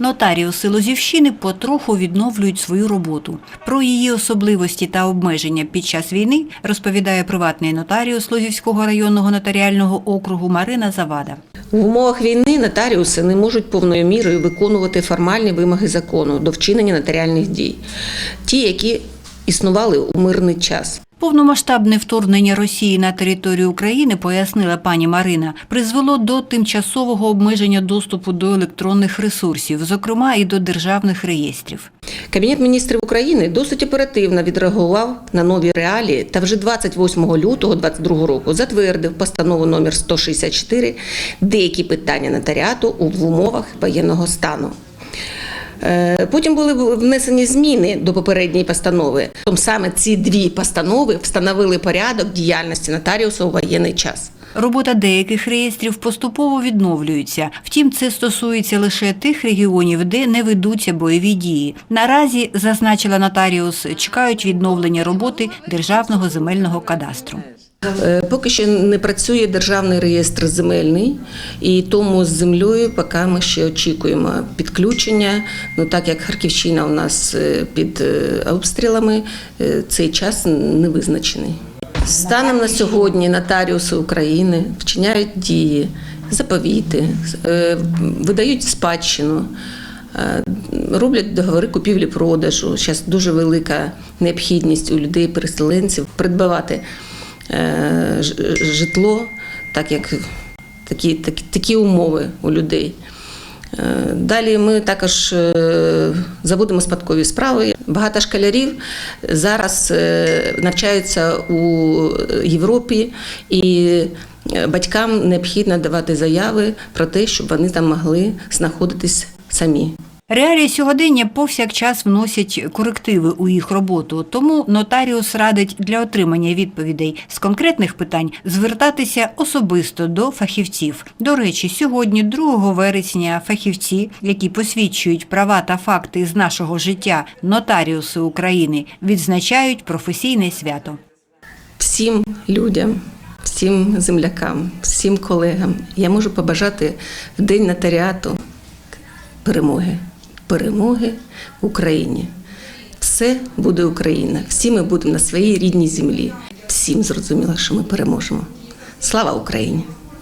Нотаріуси Лозівщини потроху відновлюють свою роботу. Про її особливості та обмеження під час війни розповідає приватний нотаріус Лозівського районного нотаріального округу Марина Завада. В умовах війни нотаріуси не можуть повною мірою виконувати формальні вимоги закону до вчинення нотаріальних дій, ті, які існували у мирний час. Повномасштабне вторгнення Росії на територію України, пояснила пані Марина, призвело до тимчасового обмеження доступу до електронних ресурсів, зокрема і до державних реєстрів. Кабінет міністрів України досить оперативно відреагував на нові реалії та вже 28 лютого 2022 року затвердив постанову номер 164 деякі питання нотаріату у в умовах воєнного стану. Е, Потім були внесені зміни до попередньої постанови. Тому саме ці дві постанови встановили порядок діяльності нотаріуса у воєнний час. Робота деяких реєстрів поступово відновлюється. Втім, це стосується лише тих регіонів, де не ведуться бойові дії. Наразі, зазначила нотаріус, чекають відновлення роботи Державного земельного кадастру. Е, Поки що не працює державний реєстр земельний, і тому з землею поки ми ще очікуємо підключення. Ну так як Харківщина у нас е, під е, обстрілами, цей час не визначений. Станом на сьогодні нотаріуси України вчиняють дії, заповіти, видають спадщину. Роблять договори купівлі-продажу. Зараз дуже велика необхідність у людей-переселенців придбавати е, ж- житло, так як такі, такі, такі умови у людей. Е, Далі ми також е, заводимо спадкові справи. Багато школярів зараз е, навчаються у Європі, і е, батькам необхідно давати заяви про те, щоб вони там могли знаходитись самі. Реалії сьогодення повсякчас вносять корективи у їх роботу, тому нотаріус радить для отримання відповідей з конкретних питань звертатися особисто до фахівців. До речі, сьогодні, 2 вересня, фахівці, які посвідчують права та факти з нашого життя, нотаріуси України, відзначають професійне свято. всім людям, всім землякам, всім колегам я можу побажати в день нотаріату перемоги. Перемоги в Україні. Все буде Україна. Всі ми будемо на своїй рідній землі. Всім зрозуміло, що ми переможемо. Слава Україні!